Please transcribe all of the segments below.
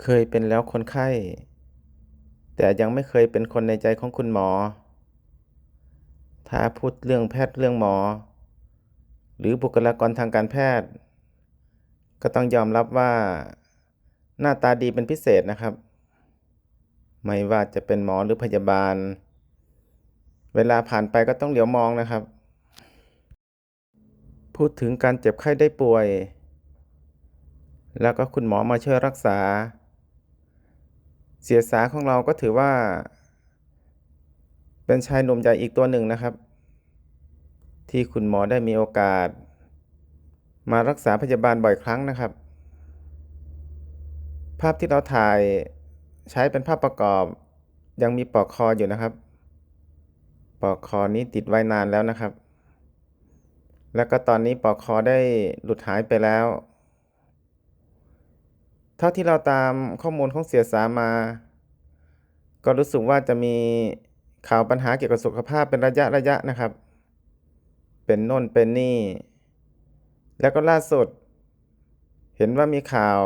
เคยเป็นแล้วคนไข้ แต่ยังไม่เคยเป็นคนในใจของคุณหมอ ถ้าพูดเรื่องแพทย์เรื่องหมอ หรือบุคลากรทางการแพทย์ ก็ต้องยอมรับว่า หน้าตาดีเป็นพิเศษนะครับ ไม่ว่าจะเป็นหมอหรือพยาบาล เวลาผ่านไปก็ต้องเหลียวมองนะครับ พูดถึงการเจ็บไข้ได้ป่วยแล้วก็คุณหมอมาช่วยรักษา เสียสาของเราก็ถือว่า เป็นชายหนุ่มใหญ่อีกตัวหนึ่งนะครับ ที่คุณหมอได้มีโอกาส มารักษาพยาบาลบ่อยครั้งนะครับ ภาพที่เราถ่ายใช้เป็นภาพประกอบยังมีปอกคออยู่นะครับ ปอกคอนี้ติดไว้นานแล้วนะครับ แล้วก็ตอนนี้ปอกคอได้หลุดหายไปแล้ว เท่าที่เราตามข้อมูลของเสียสามา ก็รู้สึกว่าจะมีข่าวปัญหาเกี่ยวกับสุขภาพเป็นระยะระยะนะครับ เป็นน่นเป็นนี่ แล้วก็ล่าสุด เห็นว่ามีข่าว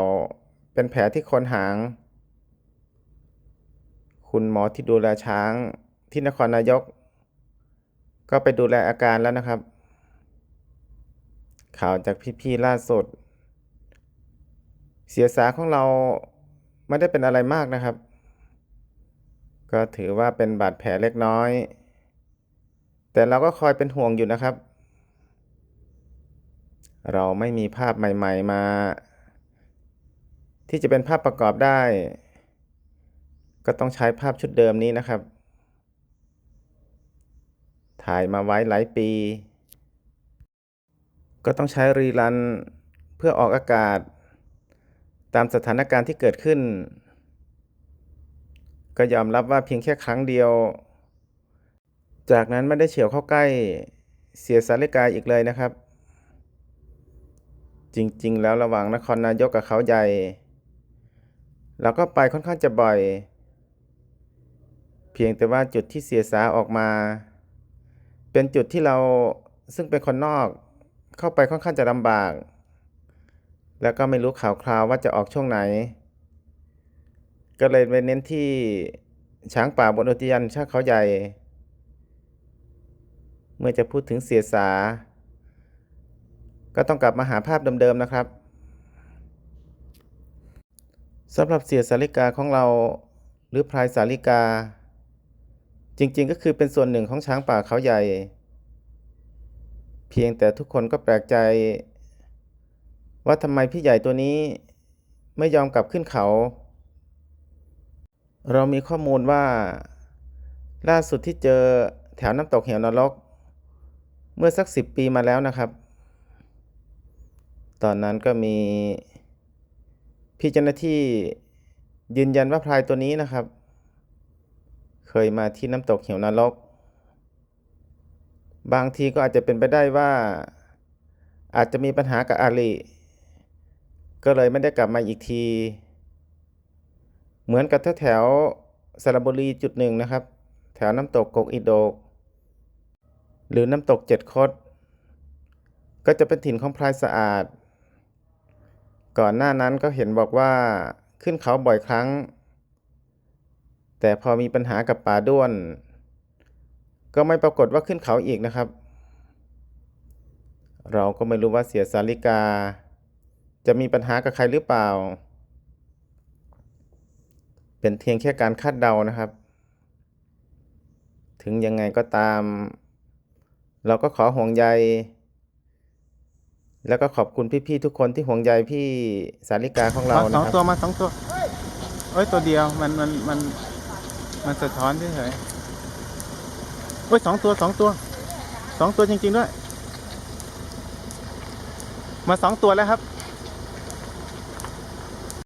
เป็นแผลที่โคนหาง คุณหมอที่ดูแลช้างที่นครนายก ก็ไปดูแลอาการแล้วนะครับ ข่าวจากพี่ๆล่าสุด เสียสาของเราไม่ได้เป็นอะไรมากนะครับ ก็ถือว่าเป็นบาดแผลเล็กน้อย แต่เราก็คอยเป็นห่วงอยู่นะครับ เราไม่มีภาพใหม่ ๆมา ที่จะเป็นภาพประกอบได้ ก็ต้องใช้ภาพชุดเดิมนี้นะครับ ถ่ายมาไว้หลายปี ก็ต้องใช้รีรันเพื่อออกอากาศ ตามสถานการณ์ที่เกิดขึ้น ก็ยอมรับว่าเพียงแค่ครั้งเดียว จากนั้นไม่ได้เฉียวเข้าใกล้เสียสาริกาอีกเลยนะครับ จริงๆ แล้วระหว่างนครนายกกับเขาใหญ่เราก็ไปค่อนข้างจะบ่อย เพียงแต่ว่าจุดที่เสียสาออกมา เป็นจุดที่เราซึ่งเป็นคนนอกเข้าไปค่อนข้างจะลำบาก แล้วก็ไม่รู้ข่าวคราวว่าจะออกช่วงไหน ก็เลยไปเน้นที่ช้างป่าบนอุทยานชาติเขาใหญ่ เมื่อจะพูดถึงเสียสา ก็ต้องกลับมาหาภาพเดิมๆนะครับสำหรับเสียสาริกาของเราหรือพลายสาริกา จริงๆก็คือเป็นส่วนหนึ่งของช้างป่าเขาใหญ่ เพียงแต่ทุกคนก็แปลกใจ ว่าทำไมพี่ใหญ่ตัวนี้ไม่ยอมกลับขึ้นเขา เรามีข้อมูลว่า ล่าสุดที่เจอแถวน้ำตกเหวนรก เมื่อสักสิบปีมาแล้วนะครับ ตอนนั้นก็มีพี่เจ้าหน้าที่ยืนยันว่าพลายตัวนี้นะครับ เคยมาที่น้ำตกเหวนรก บางทีก็อาจจะเป็นไปได้ว่า อาจจะมีปัญหากับอาลี ก็เลยไม่ได้กลับมาอีกที เหมือนกับแถวสระบุรีจุดหนึ่งนะครับ แถวน้ำตกกกอิโดก หรือน้ำตกเจ็ดคด ก็จะเป็นถิ่นของพลายสะอาด ก่อนหน้านั้นก็เห็นบอกว่าขึ้นเขาบ่อยครั้ง แต่พอมีปัญหากับป่าด้วน ก็ไม่ปรากฏว่าขึ้นเขาอีกนะครับ เราก็ไม่รู้ว่าเสียสาริกา จะมีปัญหากับใครหรือเปล่า เป็นเพียงแค่การคาดเดานะครับ ถึงยังไงก็ตาม เราก็ขอห่วงใย แล้วก็ขอบคุณพี่ๆทุกคนที่ห่วงใยพี่สาริกาของเรานะองคตัวรับมาสองตัวเอ้ยตัวเดียวมันมันมันมันสะท้อนเฉยๆเอ้ยสองตัวสองตัวสองตัวจริงๆด้วย มาสองตัวแล้วครับ